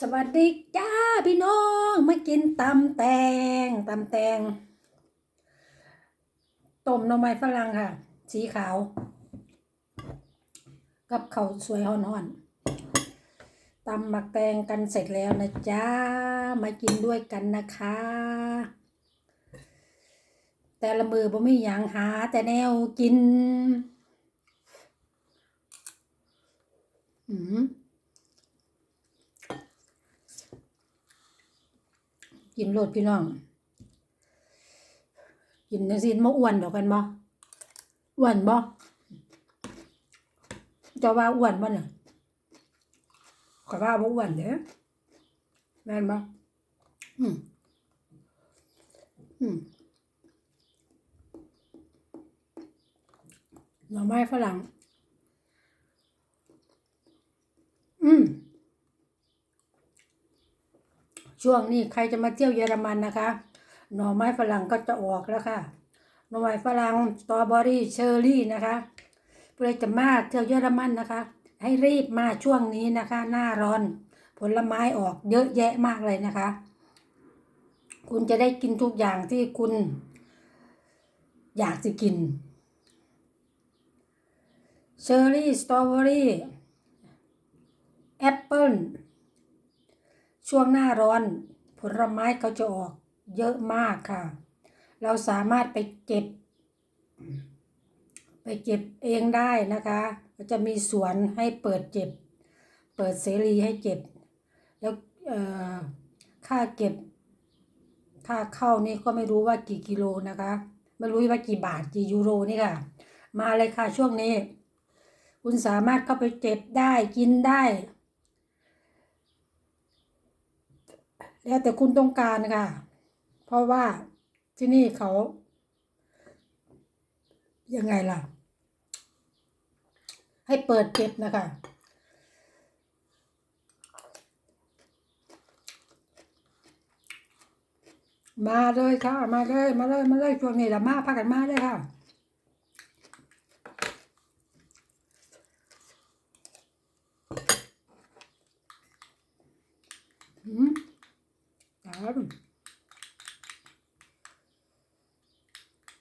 สวัสดีจ้าพี่น้องมากินตำแตงตำแตงต้มหน่อไม้ฝรั่งค่ะ สีขาว กับข้าวสวยห่อนๆตำหมักแตงกันเสร็จแล้วนะจ้ามากินด้วยกันนะคะ แต่ละมือบ่มีหยังหา แต่แนวกิน อืม กินโลดพี่น้อง กินจังซี่บ่อ้วนดอกกันบ่อ้วนบ่จะว่าอ้วนบ่เนี่ยก็ว่าบ่อ้วนเด้อแม่นบ่อืมอืมหน่อไม้ฝรั่งอืม ช่วงนี้ใครจะมาเที่ยวเยอรมันนะคะ หน่อไม้ฝรั่งก็จะออกแล้วค่ะ หน่อไม้ฝรั่งสตรอเบอรี่เชอร์รี่นะคะเพื่อจะมาเที่ยวเยอรมันนะคะ ให้รีบมาช่วงนี้นะคะ หน้าร้อน ผลไม้ออกเยอะแยะมากเลยนะคะ คุณจะได้กินทุกอย่างที่คุณ อยากจะกินเชอร์รี่สตรอเบอรี่แอปเปิ้ล ช่วงหน้าร้อนผลไม้เขาจะออกเยอะมากค่ะ เราสามารถไปเก็บ ไปเก็บเองได้นะคะก็จะมีสวนให้เปิดเก็บ เปิดเสรีให้เก็บ แล้วเออค่าเก็บ ค่าเข้านี่ก็ไม่รู้ว่ากี่กิโลนะคะ ไม่รู้ว่ากี่บาทกี่ยูโรนี่ค่ะ มาเลยค่ะช่วงนี้ คุณสามารถเข้าไปเก็บได้กินได้ แล้วแต่คุณต้องการค่ะ เพราะว่าที่นี่เขา ยังไงล่ะ ให้เปิดเก็บนะคะมาเลยค่ะ มาเลย มาเลย มาเลยช่วงนี้ละมาพากันมาเลยค่ะ อืมครับ